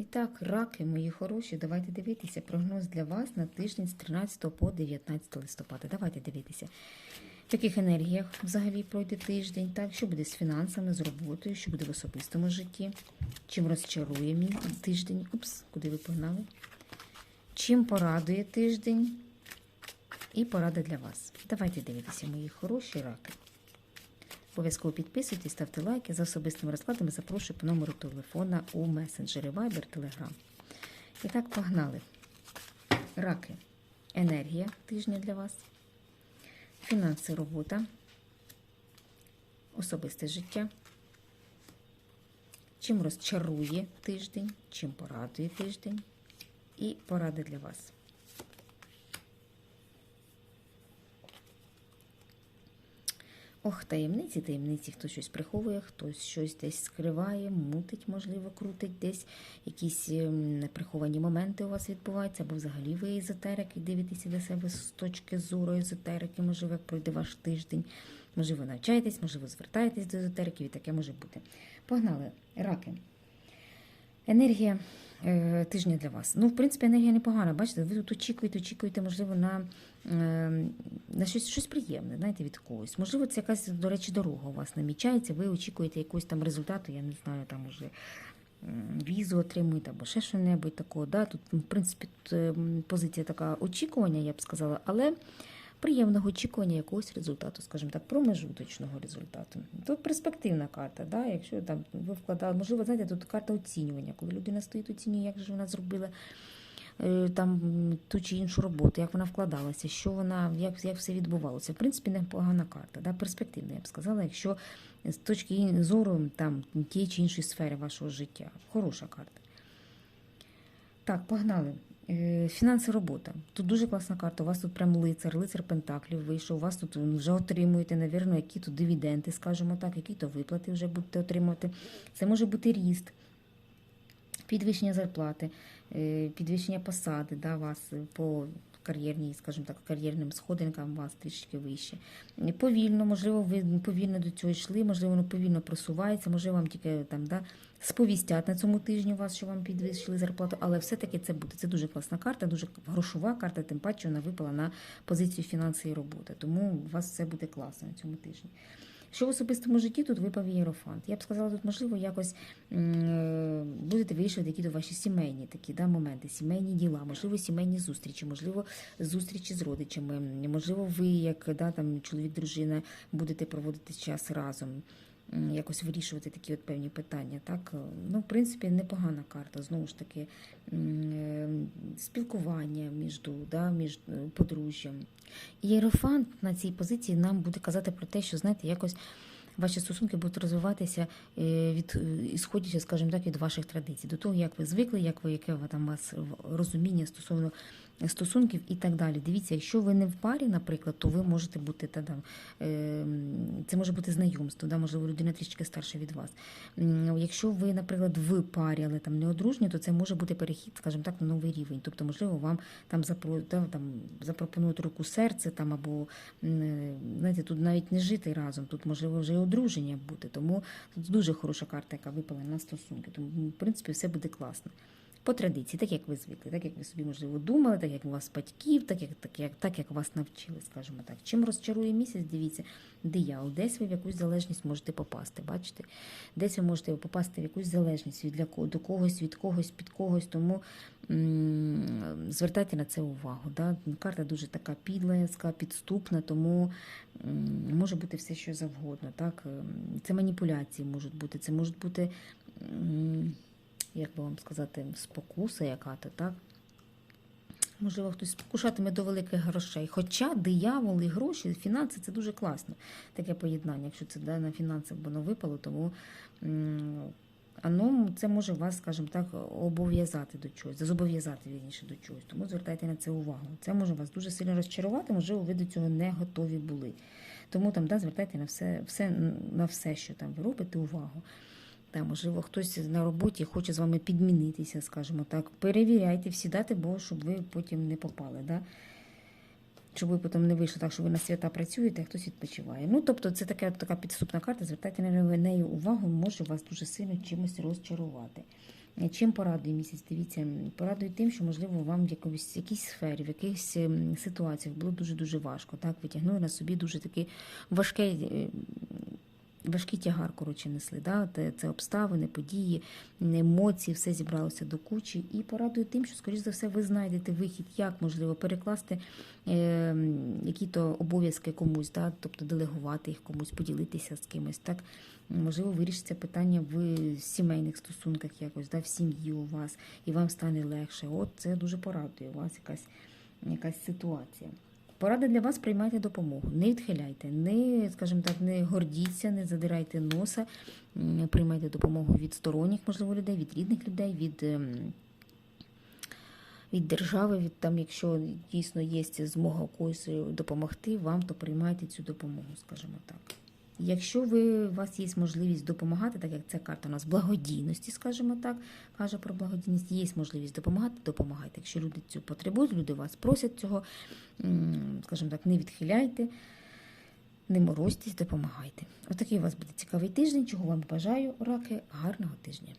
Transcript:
І так, раки, мої хороші, давайте дивитися. Прогноз для вас на тиждень з 13 по 19 листопада. Давайте дивитися. В яких енергіях взагалі пройде тиждень, так, що буде з фінансами, з роботою, що буде в особистому житті, чим розчарує мій тиждень. Упс, куди ви погнали? Чим порадує тиждень і порада для вас. Давайте дивитися, мої хороші раки. Обов'язково підписуйтесь, ставте лайки. За особистими розкладами запрошую по номеру телефона у месенджери Viber, Telegram. І так, погнали. Раки. Енергія тижня для вас. Фінанси, робота. Особисте життя. Чим розчарує тиждень, чим порадує тиждень. І поради для вас. Ох, таємниці, таємниці, хтось щось приховує, хтось щось десь скриває, мутить, можливо, крутить десь. Якісь неприховані приховані моменти у вас відбуваються, або взагалі ви езотерик і дивитеся для себе з точки зору езотерики, можливо, як пройде ваш тиждень. Можливо, навчаєтесь, можливо, звертаєтесь до езотериків, і таке може бути. Погнали, раки. Енергія е, тижня для вас. Ну, в принципі, енергія непогана. Бачите, ви тут очікуєте, очікуєте, можливо, на, е, на щось, щось приємне, знаєте, від когось. Можливо, це якась, до речі, дорога у вас намічається, ви очікуєте якогось там результату, я не знаю, там уже візу отримуєте або ще що-небудь такого. Да? Тут, в принципі, тут, е, позиція така очікування, я б сказала, але приємного очікування якогось результату, скажімо так, промежуточного результату. Тут перспективна карта, да? якщо там ви вкладали, можливо, знаєте, тут карта оцінювання, коли людина стоїть, оцінює, як же вона зробила е, там ту чи іншу роботу, як вона вкладалася, що вона, як, як все відбувалося. В принципі, непогана карта, да? перспективна, я б сказала, якщо з точки зору там тієї чи іншої сфери вашого життя. Хороша карта. Так, погнали. Е, Фінанси робота. Тут дуже класна карта. У вас тут прям лицар, лицар Пентаклів вийшов. У вас тут вже отримуєте, навірно, які тут дивіденти, скажімо так, які то виплати вже будете отримувати. Це може бути ріст, підвищення зарплати, е, підвищення посади, да, вас по кар'єрній, скажімо так, кар'єрним сходинкам вас трішки вище. Повільно, можливо, ви повільно до цього йшли, можливо, воно повільно просувається, можливо, вам тільки там да, сповістять на цьому тижні вас, що вам підвищили зарплату, але все-таки це буде. Це дуже класна карта, дуже грошова карта, тим паче вона випала на позицію фінанси і роботи. Тому у вас все буде класно на цьому тижні. Що в особистому житті тут випав єрофант. Я б сказала, тут можливо якось е, будете вирішувати які то ваші сімейні такі да, моменти, сімейні діла, можливо, сімейні зустрічі, можливо, зустрічі з родичами, можливо, ви, як да, там, чоловік, дружина, будете проводити час разом. Якось вирішувати такі от певні питання. Так? Ну, в принципі, непогана карта. Знову ж таки, е, спілкування між, да, між е, подружжям. Єрофант на цій позиції нам буде казати про те, що знаєте, якось ваші стосунки будуть розвиватися е, від е, ісходячи, скажімо так, від ваших традицій, до того, як ви звикли, як ви яке ви там у вас розуміння стосовно стосунків і так далі. Дивіться, якщо ви не в парі, наприклад, то ви можете бути та там е, це може бути знайомство, да, можливо, людина трішки старша від вас. Якщо ви, наприклад, в парі, але там не одружні, то це може бути перехід, скажімо так, на новий рівень. Тобто, можливо, вам там там запропонують руку серце там або е, знаєте, тут навіть не жити разом, тут можливо вже і одруження бути. Тому тут дуже хороша карта, яка випала на стосунки. Тому, в принципі, все буде класно. По традиції, так як ви звикли, так як ви собі, можливо, думали, так як у вас батьків, так як, так як, так як вас навчили, скажімо так. Чим розчарує місяць, дивіться, диявол, десь ви в якусь залежність можете попасти, бачите? Десь ви можете попасти в якусь залежність від до когось, від когось, під когось, тому звертайте на це увагу. Да? Карта дуже така підлеска, підступна, тому може бути все, що завгодно. Так? Ем, Це маніпуляції можуть бути, це можуть бути. м, як би вам сказати, спокуса яка-то, так? Можливо, хтось спокушатиме до великих грошей. Хоча диявол і гроші, фінанси це дуже класно, таке поєднання. Якщо це да, на фінанси воно випало, тому м, оно це може вас, скажімо так, обов'язати до чогось, зобов'язати вірніше до чогось. Тому звертайте на це увагу. Це може вас дуже сильно розчарувати, можливо, ви до цього не готові були. Тому там да, звертайте на все, все, на все, що там ви робите, увагу. Та, можливо, хтось на роботі хоче з вами підмінитися, скажімо так. Перевіряйте всі дати, бо щоб ви потім не попали. Да? Щоб ви потім не вийшло так, що ви на свята працюєте, а хтось відпочиває. Ну, тобто, це така, така підступна карта, звертайте на неї увагу, може вас дуже сильно чимось розчарувати. Е, Чим порадує місяць? Дивіться, порадує тим, що можливо вам в якомусь якійсь сфері, в якихось ем, ситуаціях було дуже дуже важко. Так, ви тягнули на собі дуже такий важкий, е, важкий тягар, коротше, несли. Да? Це, обставини, події, емоції, все зібралося до кучі. І порадує тим, що, скоріш за все, ви знайдете вихід, як можливо перекласти е, які-то обов'язки комусь, да? тобто делегувати їх комусь, поділитися з кимось. Так? Можливо, вирішиться питання в сімейних стосунках якось, да? в сім'ї у вас, і вам стане легше. От це дуже порадує у вас якась, якась ситуація. Порада для вас приймайте допомогу. Не відхиляйте, не, скажімо так, не гордіться, не задирайте носа, приймайте допомогу від сторонніх, можливо, людей, від рідних людей, від, ем, від держави, від там, якщо дійсно є змога когось допомогти вам, то приймайте цю допомогу, скажімо так. Якщо ви, у вас є можливість допомагати, так як ця карта у нас благодійності, скажімо так, каже про благодійність, є можливість допомагати, допомагайте. Якщо люди цю потребують, люди вас просять цього, скажімо так, не відхиляйте, не морозьтесь, допомагайте. Отакий у вас буде цікавий тиждень, чого вам бажаю, раки, гарного тижня.